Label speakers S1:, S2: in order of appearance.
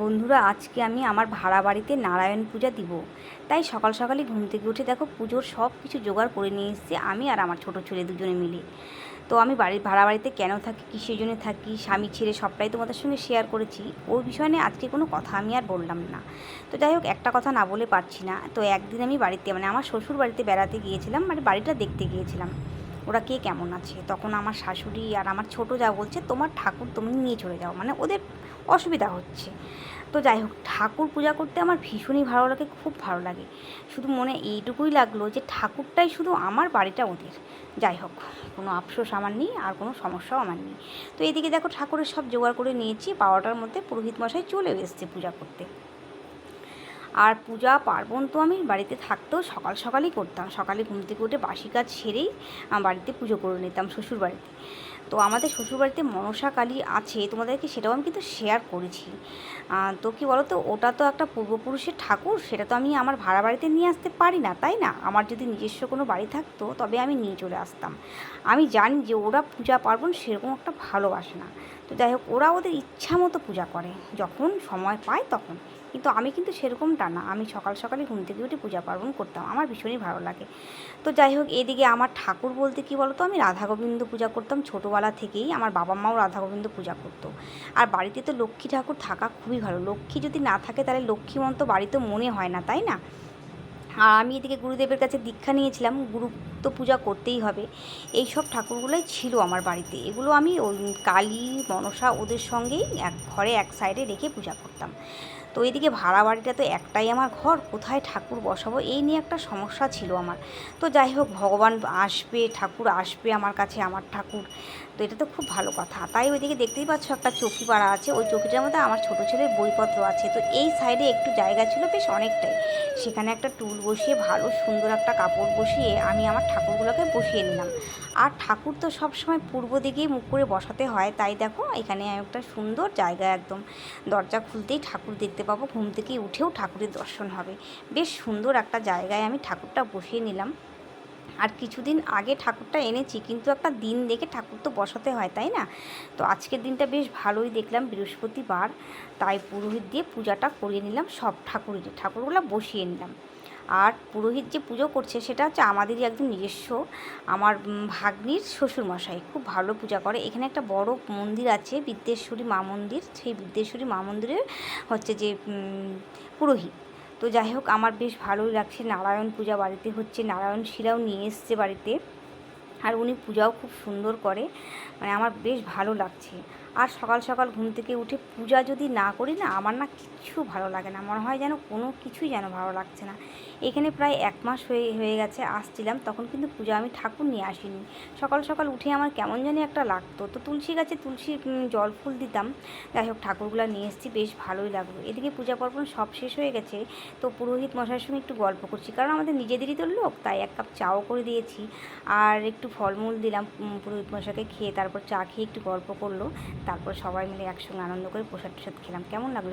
S1: বন্ধুরা, আজকে আমি আমার ভাড়া বাড়িতে নারায়ণ পূজা দিব। তাই সকাল সকালই ঘুম থেকে উঠে দেখো পুজোর সব কিছু জোগাড় করে নিয়ে এসেছি আমি আর আমার ছোট ছেলে দুজনে মিলে। তো আমি বাড়ির ভাড়া বাড়িতে কেন থাকি, কিসের জন্য থাকি, স্বামী ছেড়ে সবটাই তোমাদের সঙ্গে শেয়ার করেছি। ওই বিষয় নিয়ে আজকে কোনো কথা আমি আর বললাম না। তো যাই হোক, একটা কথা না বলে পারছি না। তো একদিন আমি বাড়িতে মানে আমার শ্বশুর বাড়িতে বেড়াতে গিয়েছিলাম মানে বাড়িটা দেখতে গিয়েছিলাম। ওরা কে কেমন আছে? তখন আমার শাশুড়ি আর আমার ছোটো যা বলছে, তোমার ঠাকুর তুমি নিয়ে চলে যাও। মানে ওদের অসুবিধা হচ্ছে। তো যাই হোক, ঠাকুর পূজা করতে আমার ভীষণই ভালো লাগে, খুব ভালো লাগে। শুধু মনে এইটুকুই লাগল যে ঠাকুরটাই শুধু আমার বাড়িটা ওদের। যাই হোক, কোনো আফসোস আমার নেই, আর কোনো সমস্যাও আমার নেই। তো এদিকে দেখো ঠাকুরের সব জোগাড় করে নিয়েছি, বারোটার মধ্যে পুরোহিত মশাই চলে এসছে পূজা করতে। আর পূজা পার্বণ তো আমি বাড়িতে থাকতেও সকাল সকালই করতাম। সকালে ঘুম থেকে উঠে বাসি কাজ সেরেই বাড়িতে পুজো করে নিতাম শ্বশুর বাড়িতে। তো আমাদের শ্বশুরবাড়িতে মনসা কালী আছে, তোমাদেরকে সেটাও আমি কিন্তু শেয়ার করেছি। তো কী বলো তো ওটা তো একটা পূর্বপুরুষের ঠাকুর, সেটা তো আমি আমার ভাড়া বাড়িতে নিয়ে আসতে পারি না, তাই না? আমার যদি নিজস্ব কোনো বাড়ি থাকতো, তবে আমি নিয়ে চলে আসতাম। আমি জানি যে ওরা পূজা পার্বণ সেরকম একটা ভালোবাসে না। তো যাই হোক ওরা ওদের ইচ্ছা মতো পূজা করে। যখন সময় পায় তখন। কিন্তু আমি কিন্তু সেরকমটা না। আমি সকাল সকালে ঘুম থেকে উঠে পূজা পার্বণ করতাম। আমার ভীষণই ভালো লাগে। তো যাই হোক, এদিকে আমার ঠাকুর বলতে কি বলতো, আমি রাধা গোবিন্দ পূজা করতাম। ছোটোবেলা থেকেই আমার বাবা মাও রাধা গোবিন্দ পূজা করতো। আর বাড়িতে তো লক্ষ্মী ঠাকুর থাকা খুবই ভালো। লক্ষ্মী যদি না থাকে, তাহলে লক্ষ্মীমন্ত বাড়িতে মনে হয় না, তাই না? আর আমি এদিকে গুরুদেবের কাছে দীক্ষা নিয়েছিলাম, গুরু তো পূজা করতেই হবে। এই সব ঠাকুরগুলোই ছিল আমার বাড়িতে। এগুলো আমি কালী, মনসা ওদের সঙ্গেই এক ঘরে এক সাইডে রেখে পূজা করতাম। তো এদিকে ভাড়া বাড়িটা তো একটাই আমার ঘর, কোথায় ঠাকুর বসাবো? এই নিয়ে একটা সমস্যা ছিল আমার। তো যাই হোক, ভগবান আসবে, ঠাকুর আসবে আমার কাছে, আমার ঠাকুর। তো এটা তো খুব ভালো কথা। তাই ওইদিকে দেখতেই পাচ্ছ একটা চৌকি পাড়া আছে। ওই চৌকিটার মধ্যে আমার ছোটো ছেলের বইপত্র আছে। তো এই সাইডে একটু জায়গা ছিল বেশ অনেকটাই। সেখানে একটা টুল বসিয়ে ভালো সুন্দর একটা কাপড় বসিয়ে আমি আমার ঠাকুরগুলোকে বসিয়ে নিলাম। আর ঠাকুর তো সবসময় পূর্ব দিকেই মুখ করে বসাতে হয়, তাই দেখো এখানে একটা সুন্দর জায়গা একদম। দরজা খুলতেই ঠাকুর দেখতে পাবো, ঘুম থেকে উঠেও ঠাকুরের দর্শন হবে। বেশ সুন্দর একটা জায়গায় আমি ঠাকুরটা বসিয়ে নিলাম। আর কিছুদিন আগে ঠাকুরটা এনেছি, কিন্তু একটা দিন দেখে ঠাকুর তো বসাতে হয়, তাই না? তো আজকের দিনটা বেশ ভালোই দেখলাম বৃহস্পতিবার, তাই পুরোহিত দিয়ে পূজাটা করিয়ে নিলাম, সব ঠাকুরের ঠাকুরগুলো বসিয়ে নিলাম। আর পুরোহিত যে পুজো করছে সেটা হচ্ছে আমাদেরই একদম নিজস্ব। আমার ভাগ্নির শ্বশুরমশাই খুব ভালো পূজা করে। এখানে একটা বড় মন্দির আছে বিদ্যেশ্বরী মা মন্দির। সেই বিদ্যেশ্বরী মা মন্দিরের হচ্ছে যে পুরোহিত। তো যাই হোক, আমার বেশ ভালোই লাগছে। নারায়ণ পূজা বাড়িতে হচ্ছে। নারায়ণ শিলাও নিয়ে এসছে বাড়িতে। আর উনি পূজাও খুব সুন্দর করে। মানে আমার বেশ ভালো লাগছে। আর সকাল সকাল ঘুম থেকে উঠে পূজা যদি না করি না, আমার না কিচ্ছু ভালো লাগে না। মনে হয় যেন কোনো কিছুই যেন ভালো লাগছে না। এখানে প্রায় এক মাস হয়ে হয়ে গেছে আসছিলাম, তখন কিন্তু পূজা আমি ঠাকুর নিয়ে আসিনি। সকাল সকাল উঠে আমার কেমন জানি একটা লাগতো। তো তুলসী গাছে তুলসী জল ফুল দিতাম। যাই হোক, ঠাকুরগুলো নিয়ে এসেছি, বেশ ভালোই লাগল। এদিকে পূজা পার্বণ সব শেষ হয়ে গেছে। তো পুরোহিত মশাইয়ের সঙ্গে একটু গল্প করছি, কারণ আমাদের নিজেদেরই তো লোক, তাই এক কাপ চাও করে দিয়েছি। আর একটু ফলমূল দিলাম পুরোহিত মশাইকে খেয়ে, তারপর চা খেয়ে একটু গল্প করল। তারপর সবাই মিলে একসঙ্গে আনন্দ করে প্রসাদ টসাদ খেলাম। কেমন লাগল